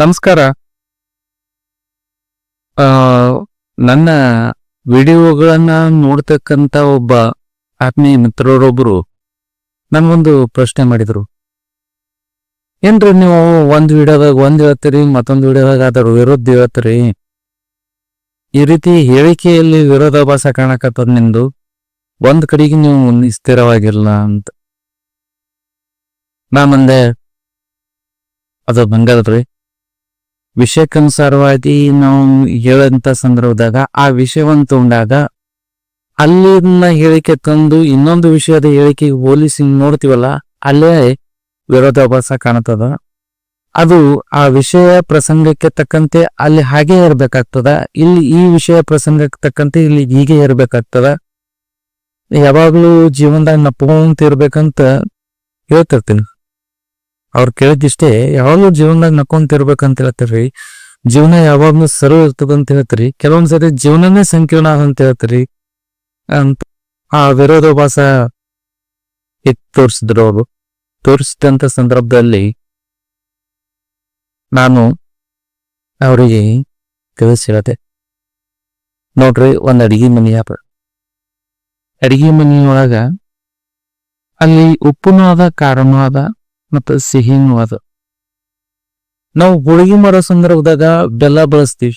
ನಮಸ್ಕಾರ. ನನ್ನ ವಿಡಿಯೋಗಳನ್ನ ನೋಡ್ತಕ್ಕಂತ ಒಬ್ಬ ಆತ್ಮೀಯ ಮಿತ್ರರೊಬ್ರು ನನ್ಗೊಂದು ಪ್ರಶ್ನೆ ಮಾಡಿದ್ರು. ಏನ್ರಿ ನೀವು ಒಂದ್ ವಿಡಿಯೋದಾಗ ಒಂದ್ ಹೇಳ್ತೀರಿ, ಮತ್ತೊಂದು ವಿಡಿಯೋದಾಗ ಅದರ ವಿರುದ್ಧ ಹೇಳ್ತೀರಿ? ಈ ರೀತಿ ಹೇಳಿಕೆಯಲ್ಲಿ ವಿರೋಧಾಭಾಸ ಕಾಣಕತ್ತದ ನಿಂದು ಒಂದ್ ಕಡೆಗೆ ನೀವು ಸ್ಥಿರವಾಗಿಲ್ಲ ಅಂತ. ನಾ ಮುಂದೆ ಅದು ಬಂಗಲ್ರಿ ವಿಷಯಕ್ಕನುಸಾರವಾಗಿ ನಾವು ಹೇಳಂತ ಸಂದರ್ಭದಾಗ ಆ ವಿಷಯವನ್ನು ತಗೊಂಡಾಗ ಅಲ್ಲಿನ ಹೇಳಿಕೆ ತಂದು ಇನ್ನೊಂದು ವಿಷಯದ ಹೇಳಿಕೆಗೆ ಹೋಲಿಸಿ ನೋಡ್ತೀವಲ್ಲ, ಅಲ್ಲೇ ವಿರೋಧಾಭಾಸ ಕಾಣುತ್ತದ. ಅದು ಆ ವಿಷಯ ಪ್ರಸಂಗಕ್ಕೆ ತಕ್ಕಂತೆ ಅಲ್ಲಿ ಹಾಗೆ ಇರ್ಬೇಕಾಗ್ತದ, ಇಲ್ಲಿ ಈ ವಿಷಯ ಪ್ರಸಂಗಕ್ಕೆ ತಕ್ಕಂತೆ ಇಲ್ಲಿ ಹೀಗೆ ಇರಬೇಕಾಗ್ತದ. ಯಾವಾಗಲೂ ಜೀವನದಾಗ ನಪ್ಕೊಂತ ಇರ್ಬೇಕಂತ ಹೇಳ್ತಿರ್ತೀನಿ. ಅವ್ರು ಕೇಳಿದಿಷ್ಟೇ ಯಾವಾಗ್ಲೂ ಜೀವನದಾಗ ನಕ್ಕೊಂತ ಇರ್ಬೇಕಂತ ಹೇಳ್ತೀರಿ ಜೀವನ ಯಾವಾಗ್ಲೂ ಸರಳ ಇರ್ತದಂತ ಹೇಳ್ತೀರಿ ಕೆಲವೊಂದ್ ಸರಿ ಜೀವನನೇ ಸಂಕೀರ್ಣ ಅಂತ ಹೇಳ್ತೀರಿ ಅಂತ ಆ ವಿರೋಧಾಭಾಸ ಎತ್ ತೋರಿಸಿದ್ರು ಅವರು. ತೋರಿಸಿದಂತ ಸಂದರ್ಭದಲ್ಲಿ ನಾನು ಅವರಿಗೆ ತಿಳಿಸಿ ಹೇಳ್ದೆ. ನೋಡ್ರಿ, ಒಂದು ಅಡಿಗೆ ಮನಿ ಅದ ಅಡಿಗೆ ಮನಿಯೊಳಗ ಅಲ್ಲಿ ಉಪ್ಪುನೂ ಅದ ಖಾರನೂ ಅದ. ಮತ್ತು ಸಿಹಿನೂ ಅದ. ನಾವು ಹೋಳಿಗೆ ಮಾಡೋ ಸಂದರ್ಭದಾಗ ಬೆಲ್ಲ ಬಳಸ್ತೀವಿ.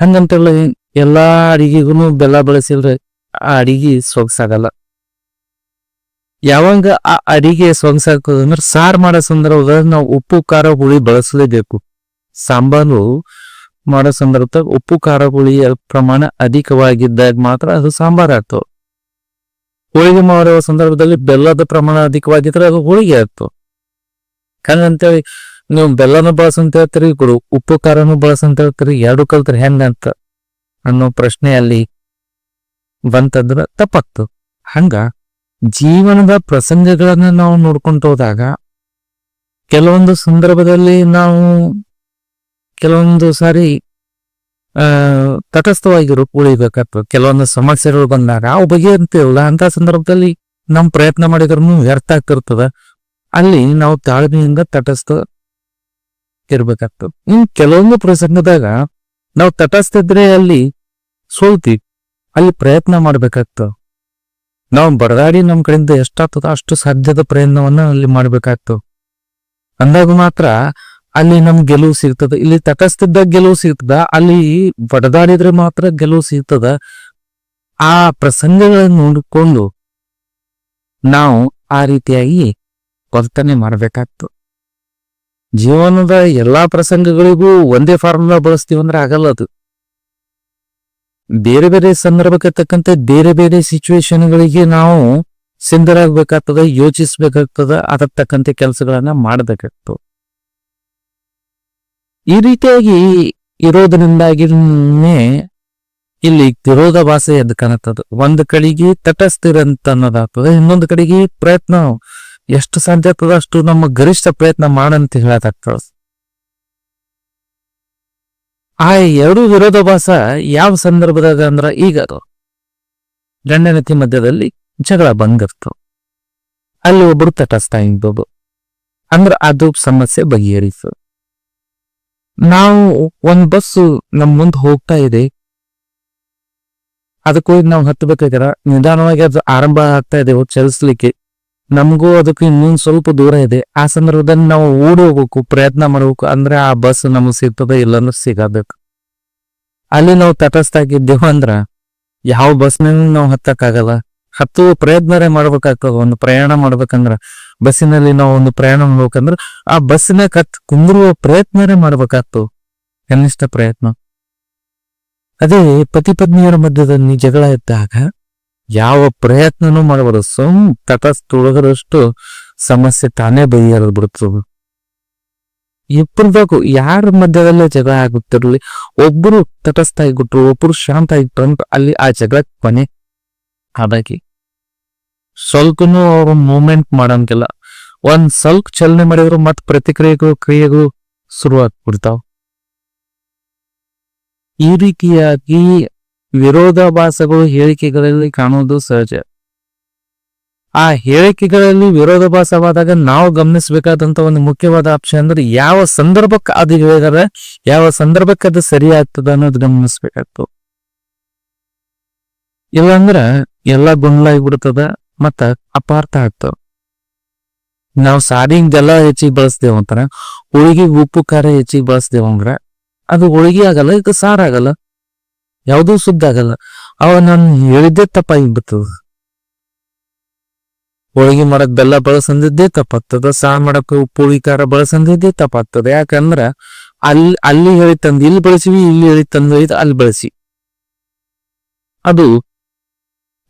ಹಂಗಂತೆಲ್ಲ ಎಲ್ಲಾ ಅಡಿಗೆಗೂ ಬೆಲ್ಲ ಬಳಸಿಲ್ರಿ, ಆ ಅಡಿಗೆ ಸೊಗಸಾಗಲ್ಲ. ಯಾವಾಗ ಆ ಅಡಿಗೆ ಸೊಗಸಾಗ್ತದಂದ್ರೆ ಸಾರು ಮಾಡೋ ಸಂದರ್ಭದಾಗ ನಾವು ಉಪ್ಪು, ಖಾರ, ಹುಳಿ ಬಳಸಲೇಬೇಕು. ಸಾಂಬಾರು ಮಾಡೋ ಸಂದರ್ಭದಾಗ ಉಪ್ಪು, ಖಾರ ಹುಳಿಯ ಪ್ರಮಾಣ ಅಧಿಕವಾಗಿದ್ದಾಗ ಮಾತ್ರ ಅದು ಸಾಂಬಾರ್ ಆಗ್ತವೆ ಹೋಳಿಗೆ ಮಾಡುವ ಸಂದರ್ಭದಲ್ಲಿ ಬೆಲ್ಲದ ಪ್ರಮಾಣ ಅಧಿಕವಾಗಿದ್ರೆ ಅದು ಹೋಳಿಗೆ ಆಯ್ತು. ಆಗ್ತು ಹೇಳಿ ನೀವು ಬೆಲ್ಲನ ಬಳಸಂತ ಹೇಳ್ತೀರಿ ಗುರು ಉಪ್ಪು ಖಾರನು ಬಳಸಂತ ಹೇಳ್ತೀರಿ, ಎರಡು ಕಲ್ತ್ರಿ ಹೆಂಗ ಅಂತ ಅನ್ನೋ ಪ್ರಶ್ನೆ ಅಲ್ಲಿ ಬಂತಂದ್ರೆ ತಪ್ಪಾಗ್ತು ಹಂಗ, ಜೀವನದ ಪ್ರಸಂಗಗಳನ್ನ ನಾವು ನೋಡ್ಕೊಂತ ಹೋದಾಗ, ಕೆಲವೊಂದು ಸಂದರ್ಭದಲ್ಲಿ ನಾವು ಕೆಲವೊಂದು ಸಾರಿ ತಟಸ್ಥವಾಗಿರು ಉಳಿಬೇಕಾಗ್ತದೆ ಕೆಲವೊಂದು ಸಮಸ್ಯೆಗಳು ಬಂದಾಗ ಅವು ಬಗೆಹರಿತೀವಲ್ಲ ಅಂತ ಸಂದರ್ಭದಲ್ಲಿ ನಮ್ ಪ್ರಯತ್ನ ಮಾಡಿದ್ರು ವ್ಯರ್ಥ ಆಗ್ತಿರ್ತದ. ಅಲ್ಲಿ ನಾವು ತಾಳ್ಮೆಯಿಂದ ತಟಸ್ಥ ಇರ್ಬೇಕಾಗ್ತದೆ. ಇನ್ ಕೆಲವೊಂದು ಪ್ರಸಂಗದಾಗ ನಾವು ತಟಸ್ಥ ಇದ್ರೆ ಅಲ್ಲಿ ಸೋಲ್ತಿ, ಅಲ್ಲಿ ಪ್ರಯತ್ನ ಮಾಡ್ಬೇಕಾಗ್ತದೆ. ನಾವು ಬಡದಾಡಿ ನಮ್ಮ ಕಡೆಯಿಂದ ಎಷ್ಟಾಗ್ತದ ಅಷ್ಟು ಸಾಧ್ಯದ ಪ್ರಯತ್ನವನ್ನ ಅಲ್ಲಿ ಮಾಡ್ಬೇಕಾಗ್ತದೆ. ಅಂದಾಗ ಮಾತ್ರ ಅಲ್ಲಿ ನಮ್ ಗೆಲುವು ಸಿಗ್ತದ. ಇಲ್ಲಿ ತಟಸ್ಥಿದ್ದಾಗ ಗೆಲುವು ಸಿಗ್ತದ. ಅಲ್ಲಿ ಬಡದಾಡಿದ್ರೆ ಮಾತ್ರ ಗೆಲುವು ಸಿಗ್ತದ. ಆ ಪ್ರಸಂಗಗಳನ್ನ ನೋಡಿಕೊಂಡು ನಾವು ಆ ರೀತಿಯಾಗಿ ವರ್ತನೆ ಮಾಡಬೇಕಾಗ್ತದೆ ಜೀವನದ ಎಲ್ಲಾ ಪ್ರಸಂಗಗಳಿಗೂ ಒಂದೇ ಫಾರ್ಮುಲಾ ಬಳಸ್ತೀವಿ ಅಂದ್ರೆ ಆಗಲ್ಲ ಅದು. ಬೇರೆ ಬೇರೆ ಸಂದರ್ಭಕ್ಕೆ ತಕ್ಕಂತೆ ಬೇರೆ ಬೇರೆ ಸಿಚುವೇಶನ್ಗಳಿಗೆ ನಾವು ಸಿದ್ಧರಾಗ್ಬೇಕಾಗ್ತದ, ಯೋಚಿಸ್ಬೇಕಾಗ್ತದ, ಅದಕ್ಕೆ ತಕ್ಕಂತೆ ಕೆಲಸಗಳನ್ನ ಮಾಡಬೇಕಾಗ್ತದೆ ಈ ರೀತಿಯಾಗಿ ಇರೋದ್ರಿಂದಾಗಿನೇ ಇಲ್ಲಿ ವಿರೋಧಾಭಾಸ ಎದ್ದು ಕಾಣುತ್ತದೆ. ಒಂದು ಕಡೆಗೆ ತಟಸ್ಥಿರಂತ ಅನ್ನೋದಾಗ್ತದೆ, ಇನ್ನೊಂದು ಕಡೆಗೆ ಪ್ರಯತ್ನ ಎಷ್ಟು ಸಾಧ್ಯ ಆಗ್ತದ ಅಷ್ಟು ನಮ್ಮ ಗರಿಷ್ಠ ಪ್ರಯತ್ನ ಮಾಡಂತ ಹೇಳೋದಾಗ್ತದೆ. ಆ ಎರಡು ವಿರೋಧಾಭಾಸ ಯಾವ ಸಂದರ್ಭದಾಗ ಅಂದ್ರ ಈಗ ಗಂಡನತಿ ಮಧ್ಯದಲ್ಲಿ ಜಗಳ ಬಂದಿರ್ತವೆ ಅಲ್ಲಿ ಒಬ್ರು ತಟಸ್ಥ ಇದ್ದದು ಅಂದ್ರ ಅದು ಸಮಸ್ಯೆ ಬಗೆಹರಿಸ ನಾವು ಒಂದ್ ಬಸ್ ನಮ್ ಮುಂದ್ ಹೋಗ್ತಾ ಇದೆ. ಅದಕ್ಕೂ ನಾವು ಹತ್ತಬೇಕಾಗ್ಯದ ನಿಧಾನವಾಗಿ ಅದು ಆರಂಭ ಆಗ್ತಾ ಇದೆ ಚಲಿಸ್ಲಿಕ್ಕೆ. ನಮಗೂ ಅದಕ್ಕೆ ಇನ್ನೊಂದ್ ಸ್ವಲ್ಪ ದೂರ ಇದೆ. ಆ ಸಂದರ್ಭದಲ್ಲಿ ನಾವು ಓಡಿ ಹೋಗ್ಬೇಕು ಪ್ರಯತ್ನ ಮಾಡ್ಬೇಕು. ಅಂದ್ರೆ ಆ ಬಸ್ ನಮಗ್ ಸಿಗ್ತದ ಇಲ್ಲಂದ್ರ ಸಿಗಬೇಕು. ಅಲ್ಲಿ ನಾವು ತಟಸ್ಥಾಗಿದ್ದೇವು ಅಂದ್ರ, ಯಾವ ಬಸ್ನಲ್ಲಿ ನಾವು ಹತ್ತಕ್ಕಾಗಲ್ಲ. ಹತ್ತುವ ಪ್ರಯತ್ನರೇ ಮಾಡ್ಬೇಕಾಗ್ತದ. ಒಂದು ಪ್ರಯಾಣ ಮಾಡ್ಬೇಕಂದ್ರ ಬಸ್ಸಿನಲ್ಲಿ ನಾವು ಒಂದು ಪ್ರಯಾಣ ಮಾಡ್ಬೇಕಂದ್ರ ಆ ಬಸ್ಸಿನ ಕತ್ ಕುಂದ್ರುವ ಪ್ರಯತ್ನರೇ ಮಾಡ್ಬೇಕಾಗ್ತವ್ ಕನಿಷ್ಠ ಪ್ರಯತ್ನ. ಅದೇ ಪತಿ ಪತ್ನಿಯರ ಮಧ್ಯದಲ್ಲಿ ಜಗಳ ಇದ್ದಾಗ ಯಾವ ಪ್ರಯತ್ನನೂ ಮಾಡಬಾರದು. ಸುಮ್ ತಟಸ್ಥೊಳಗರಷ್ಟು ಸಮಸ್ಯೆ ತಾನೇ ಬಗೆಹರಿದು ಬಿಡ್ತದೆ. ಇಬ್ಬರದಾಗು ಯಾರ ಮಧ್ಯದಲ್ಲೇ ಜಗಳ ಆಗುತ್ತಿರಲಿ ಒಬ್ಬರು ತಟಸ್ಥ ಆಗಿಬಿಟ್ರು ಒಬ್ಬರು ಶಾಂತ ಆಗಿಬಿಟ್ರು ಅಂತ ಅಲ್ಲಿ ಆ ಜಗಳ ಕೊನೆ ಹಾಗಾಗಿ ಸ್ವಲ್ಪನೂ ಅವರು ಮೂವ್ಮೆಂಟ್ ಮಾಡಂಗಿಲ್ಲ. ಒಂದ್ ಸ್ವಲ್ಪ ಚಲನೆ ಮಾಡಿದ್ರು ಮತ್ ಪ್ರತಿಕ್ರಿಯೆಗಳು ಕ್ರಿಯೆಗಳು ಶುರುವಾಗ್ಬಿಡ್ತಾವ ಈ ರೀತಿಯಾಗಿ ವಿರೋಧಾಭಾಸಗಳು ಹೇಳಿಕೆಗಳಲ್ಲಿ ಕಾಣುವುದು ಸಹಜ. ಆ ಹೇಳಿಕೆಗಳಲ್ಲಿ ವಿರೋಧಾಭಾಸವಾದಾಗ ನಾವು ಗಮನಿಸಬೇಕಾದಂತ ಒಂದು ಮುಖ್ಯವಾದ ಅಂಶ ಅಂದ್ರೆ ಯಾವ ಸಂದರ್ಭಕ್ಕೆ ಅದು ಹೇಳಿದರೆ, ಯಾವ ಸಂದರ್ಭಕ್ಕೆ ಅದು ಸರಿ ಆಗ್ತದ ಅನ್ನೋದು ಗಮನಿಸ್ಬೇಕಾಗ್ತದೆ. ಇಲ್ಲಾಂದ್ರ ಎಲ್ಲಾ ಗೊಂದಲ ಬಿಡ್ತದ ಮತ್ತ ಅಪಾರ್ಥ ಆಗ್ತಾವ. ನಾವು ಸಾರಿಂಗ್ದೆಲ್ಲ ಹೆಚ್ಚಿಗೆ ಬಳಸ್ದೇವ ಅಂತಾರ, ಹೋಳಿಗೆ ಉಪ್ಪು ಖಾರ ಹೆಚ್ಚಿಗೆ ಬಳಸ್ದೇವ ಅಂದ್ರ, ಅದು ಹೋಳಿಗೆ ಆಗಲ್ಲ ಈಗ ಸಾರ ಆಗಲ್ಲ, ಯಾವುದೂ ಶುದ್ಧ ಆಗಲ್ಲ. ಅವ ನಾನು ಹೇಳಿದ್ದೆ ತಪ್ಪಾಗಿ ಬಿಡ್ತದ ಹೋಳಿಗೆ ಮಾಡಕ್ ಬೆಲ್ಲ ಬಳಸಂದಿದ್ದೇ ತಪ್ಪಾಗ್ತದ, ಸಾರ್ ಮಾಡಕ್ ಉಪ್ಪು ಹುಳಿ ಖಾರ ಬಳಸಂದಿದ್ದೇ ತಪ್ಪಾಗ್ತದ. ಯಾಕಂದ್ರ ಅಲ್ಲಿ ಅಲ್ಲಿ ಹೇಳಿ ತಂದು, ಇಲ್ಲಿ ಬಳಸಿವಿ, ಇಲ್ಲಿ ಹೇಳಿ ತಂದು, ಅಲ್ಲಿ ಬಳಸಿ. ಅದು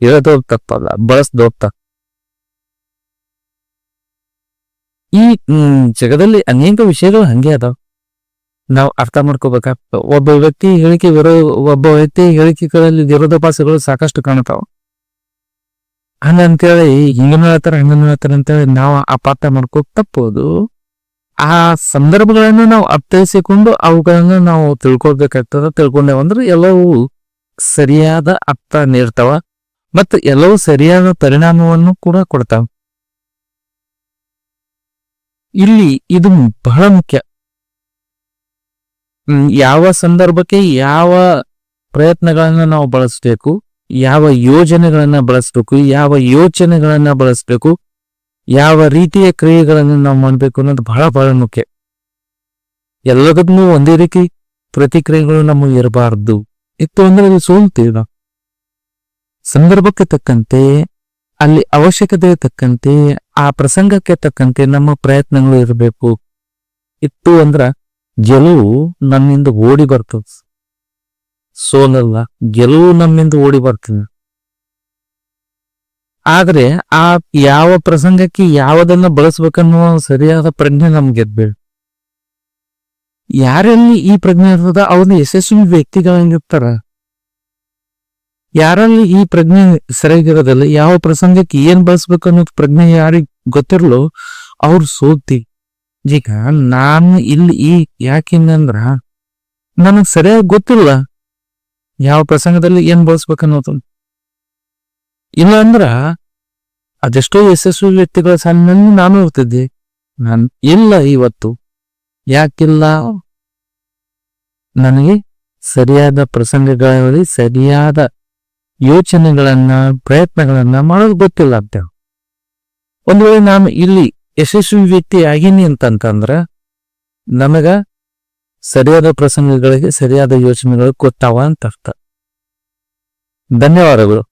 ಹೇಳದವ್ರ ತಪ್ಪಲ್ಲ ಬಳಸ್ದೋಗ್ ತಪ್ಪ. ಈ ಜಗದಲ್ಲಿ ಅನೇಕ ವಿಷಯಗಳು ಹಂಗೆ ಅದಾವ. ನಾವು ಅರ್ಥ ಮಾಡ್ಕೋಬೇಕ. ಒಬ್ಬ ವ್ಯಕ್ತಿ ಹೇಳಿಕೆ ವಿರೋ, ಒಬ್ಬ ವ್ಯಕ್ತಿ ಹೇಳಿಕೆಗಳಲ್ಲಿ ವಿರೋಧಾಭಾಸಗಳು ಸಾಕಷ್ಟು ಕಾಣ್ತಾವ. ಹಂಗಂತೇಳಿ ಹಿಂಗನ ಹೇಳ್ತಾರ, ಹಂಗನು ಹೇಳ್ತಾರ ಅಂತೇಳಿ ನಾವು ಅಪಾರ್ಥ ಮಾಡ್ಕೋ ತಪ್ಪೋದು. ಆ ಸಂದರ್ಭಗಳನ್ನು ನಾವು ಅರ್ಥೈಸಿಕೊಂಡು ಅವುಗಳನ್ನ ನಾವು ತಿಳ್ಕೊಳ್ಬೇಕಾಗ್ತದ. ತಿಳ್ಕೊಂಡೇವಂದ್ರೆ ಎಲ್ಲವೂ ಸರಿಯಾದ ಅರ್ಥ ನೀಡ್ತಾವ. ಮತ್ತು ಎಲ್ಲವೂ ಸರಿಯಾದ ಪರಿಣಾಮವನ್ನು ಕೂಡ ಕೊಡ್ತಾವ. ಇಲ್ಲಿ ಇದು ಬಹಳ ಮುಖ್ಯ. ಯಾವ ಸಂದರ್ಭಕ್ಕೆ ಯಾವ ಪ್ರಯತ್ನಗಳನ್ನ ನಾವು ಬಳಸಬೇಕು, ಯಾವ ಯೋಜನೆಗಳನ್ನ ಬಳಸಬೇಕು, ಯಾವ ಯೋಚನೆಗಳನ್ನ ಬಳಸಬೇಕು, ಯಾವ ರೀತಿಯ ಕ್ರಿಯೆಗಳನ್ನು ನಾವು ಮಾಡಬೇಕು ಅನ್ನೋದು ಬಹಳ ಬಹಳ ಮುಖ್ಯ. ಎಲ್ಲದಕ್ಕೂ ಒಂದೇ ರೀತಿ ಪ್ರತಿಕ್ರಿಯೆಗಳು ನಮಗೆ ಇರಬಾರ್ದು. ಇತ್ತು ಅಂದ್ರೆ ಅದು ಸೋಲ್ತೀವಿ ನಾವು. ಸಂದರ್ಭಕ್ಕೆ ತಕ್ಕಂತೆ, ಅಲ್ಲಿ ಅವಶ್ಯಕತೆ ತಕ್ಕಂತೆ, ಆ ಪ್ರಸಂಗಕ್ಕೆ ತಕ್ಕಂತೆ ನಮ್ಮ ಪ್ರಯತ್ನಗಳು ಇರಬೇಕು. ಇತ್ತು ಅಂದ್ರ ಗೆಲುವು ನಮ್ಮಿಂದ ಓಡಿ ಬರ್ತದ. ಸೋಲಲ್ಲ ಗೆಲುವು ನಮ್ಮಿಂದ ಓಡಿ ಬರ್ತದೆ. ಆದ್ರೆ ಆ ಯಾವ ಪ್ರಸಂಗಕ್ಕೆ ಯಾವದನ್ನ ಬಳಸ್ಬೇಕನ್ನುವ ಸರಿಯಾದ ಪ್ರಜ್ಞೆ ನಮ್ಗೆ ಇರ್ಬೇಕು. ಯಾರಲ್ಲಿ ಈ ಪ್ರಜ್ಞೆ ಇರ್ತದ ಅವನ ಯಶಸ್ವಿ ವ್ಯಕ್ತಿಗಳಂಗಿರ್ತಾರ. ಯಾರಲ್ಲಿ ಈ ಪ್ರಜ್ಞೆ ಸರಿಯಾಗಿರೋದಲ್ಲ ಯಾವ ಪ್ರಸಂಗಕ್ಕೆ ಏನ್ ಬಳಸ್ಬೇಕು ಅನ್ನೋದು ಪ್ರಜ್ಞೆ ಯಾರಿಗ್ ಗೊತ್ತಿರಲೋ ಅವ್ರು ಸೋತಿ. ಈಗ ನಾನು ಇಲ್ಲಿ ಈ ಯಾಕಿಂದ್ರ ನನಗ್ ಸರಿಯಾಗಿ ಗೊತ್ತಿಲ್ಲ ಯಾವ ಪ್ರಸಂಗದಲ್ಲಿ ಏನ್ ಬಳಸ್ಬೇಕನ್ನೋದು ಇಲ್ಲ ಅಂದ್ರ, ಅದೆಷ್ಟೋ ಯಶಸ್ವಿ ವ್ಯಕ್ತಿಗಳ ಸಾಲಿನಲ್ಲಿ ನಾನು ಇರ್ತಿದ್ದೆ. ನಾನು ಇಲ್ಲ ಇವತ್ತು. ಯಾಕಿಲ್ಲ? ನನಗೆ ಸರಿಯಾದ ಪ್ರಸಂಗಗಳಲ್ಲಿ ಸರಿಯಾದ ಯೋಚನೆಗಳನ್ನ, ಪ್ರಯತ್ನಗಳನ್ನ ಮಾಡೋದು ಗೊತ್ತಿಲ್ಲ ಅಂತ ಒಂದು ವೇಳೆ ನಾನು ಇಲ್ಲಿ ಯಶಸ್ವಿ ವ್ಯಕ್ತಿ ಆಗೀನಿ ಅಂತಂತಂದ್ರ, ನಮಗ ಸರಿಯಾದ ಪ್ರಸಂಗಗಳಿಗೆ, ಸರಿಯಾದ ಯೋಚನೆಗಳು ಗೊತ್ತಾವ ಅಂತ ಅರ್ಥ. ಧನ್ಯವಾದಗಳು.